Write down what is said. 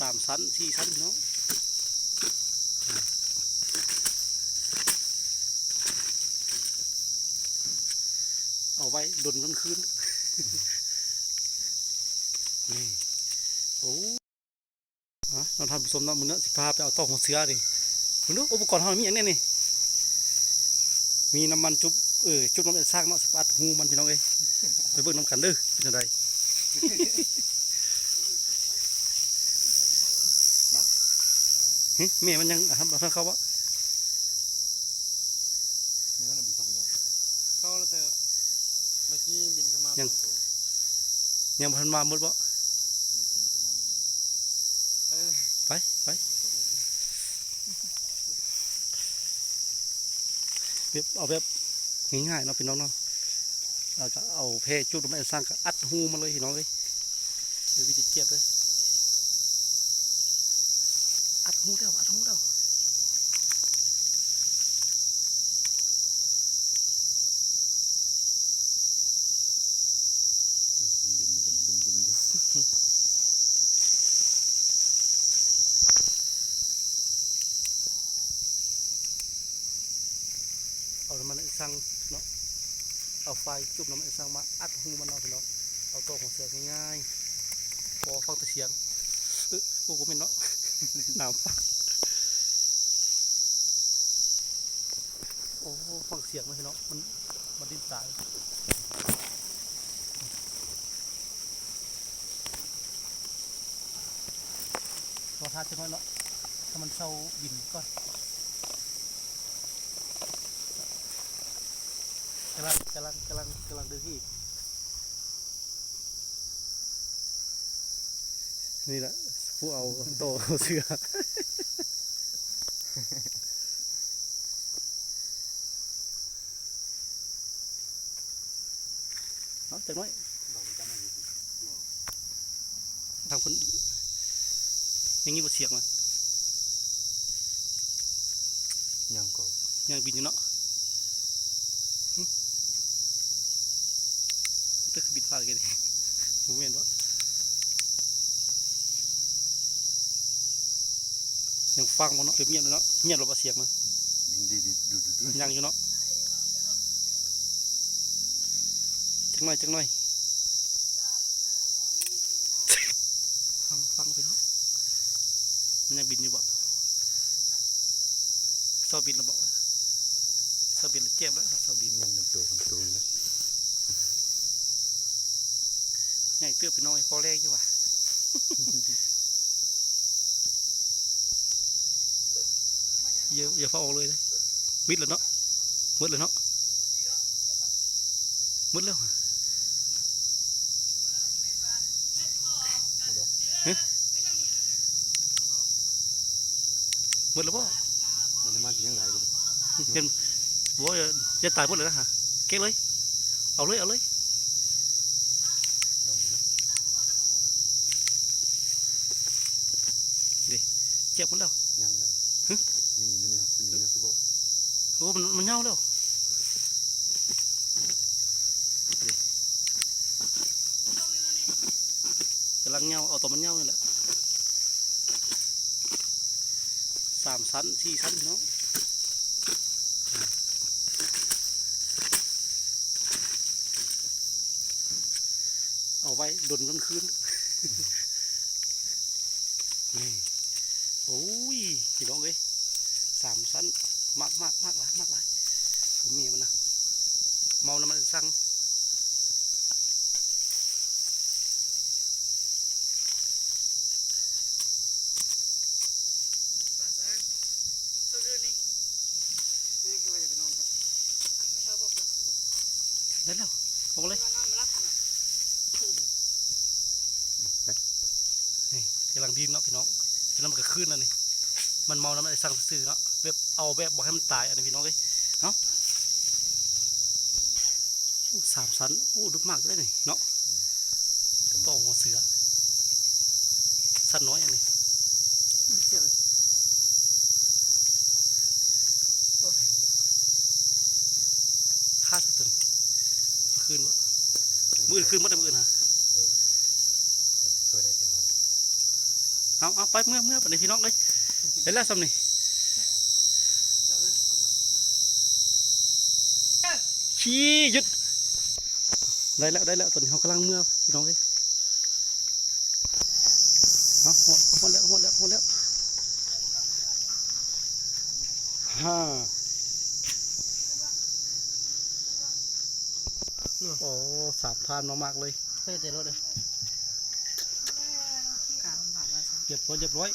สามชั้นสี่ชั้นพี่น้องเอาไว้ดนกลางคืนนี่โอ้อะเราทำผสมน้ำมันเนื้อสิพาไปเอาต้องของเสือดิคุณดูอุปกรณ์เรามีอย่างนี้นี่มีน้ำมันจุบเออจุบน้ำมันสร้างเนาะสิปัดหูมันพี่น้องเอ้ยไปเบิ่งน้ำกันเด้อเป็นจังได หึแม่มันยังทำทางเขาวะนี่มันมีเข้าไปเนาะเข้าแล้วแต่เมื่อกี้บินเข้ามายังบนตัวยังบ่ทันมาหมดบ่เออไปไปแบบเอาแบบง่ายๆเนาะพี่น้องเนาะเราจะเอาเพจุดน้ำมันสร้างก็อัดหูมันเลยพี่น้องเลยเดี๋ยววิธีเก็บเลย อัดหูแล้วอัดหูแล้วดินนี่มันบึ้งบึ้งอยู่เอาน้ำมันสร้างเนาะเอาไฟจุบ น้ำมันสร้างมาอัดหูมันเนาะพี่น้องเอาตัวของเสือง่ายๆพอฟังแต่เสียงเออโอ้โหเป็นเนาะน้ำปักโอ้ฟังเสียงไหมพี่น้องมันมันดิ้นตายรอทาจะน้อยเนาะถ้ามันเศร้าบินก่อนกำลังกำลังกำลังกำลังเดินที่นี่แหละ ผู้เอาโตเอาเสือเอาจากน้อยทางคนอยังงี้บ่เสียงมันยังก็ยังบินอยู่เนาะหึตึกบินผ่านกันดิผมเห็นว่า ยังฟังมันเนาะหรือเงียบเลยเนาะเงียบหรือว่าเสียงมันยังดีดูดูดูดูยังอยู่เนาะจังหน่อยจังหน่อยฟังฟังไปเนาะมันยังบินอยู่บ่เสาบินแล้วบ่เสาบินแล้วเจ็บแล้วเสาบินยังนำตัวสองตัวนี่แหละใหญ่เตื้อไปหน้อยพอแรกอยู่ว่ะ อย่าอย่าฟ้าออกเลยนะมิดแล้วเนาะมืดเลยเนาะมืดแล้วฮะฮะมืดแล้วป่นี่น้ำมันสิยังไหลอยู่เห็นบอกว่าจะตายหมดเลยนะฮะเก๊เลย เอาเลย เอาเลยลงไปนะเจ็บหมดแล้วยังได้ หึ ยังหนีนี่ครับหนีนะสิบ่ โอ้มันมันเน่าแล้วกำลังเน่าเอาตัวมันเน่านี่แหละสามชั้นสี่ชั้นพี่น้องเอาไว้ดนกลางคืนนี่โอ้ยพี่น้องเอ้ยสามชั้น มากมากมากหลายมากหลายผมมีมันนะเมาแล้วมันสั่งภาษาสุดเรื่องนี้นี่คือว่าจะไปนอนครับอะไม่ชอบบอกเลยได้แล้วเอามาเลยว่านอนมารับนะไปนี่กำลังดีเนาะพี่น้องจะนั้นมันก็ขึ้นแล้วนี่ มันเมาแล้วมันสั่งซื้อเนาะแบบเอาแบบบอกให้มันตายอันนี้พี่น้องเลยเนาะโอ้สามชั้นโอ้ดุมากเลยนี่เนาะต้องหัวเสือสั้นน้อยอันนี้เสียเลยค่าสักตัวนี้คืนวะมืออนคืนมัดมืออนฮะ เคยได้เสียงครับเอาเอาไปเมื่อเมื่อไปในพี่น้องเลยเห็นแล้วสำนี่ขี้หยุดได้แล้วได้แล้วตอนนี้เขากำลังเมื่อพี่น้องเลยเอาหมดหมดแล้วหมดแล้วหมดแล้วฮ่าโอ้สาบทานมามากเลยเพื่อจะลดเลยกลางคำผ่านมาซะ เจ็บร้อยเรียบร้อย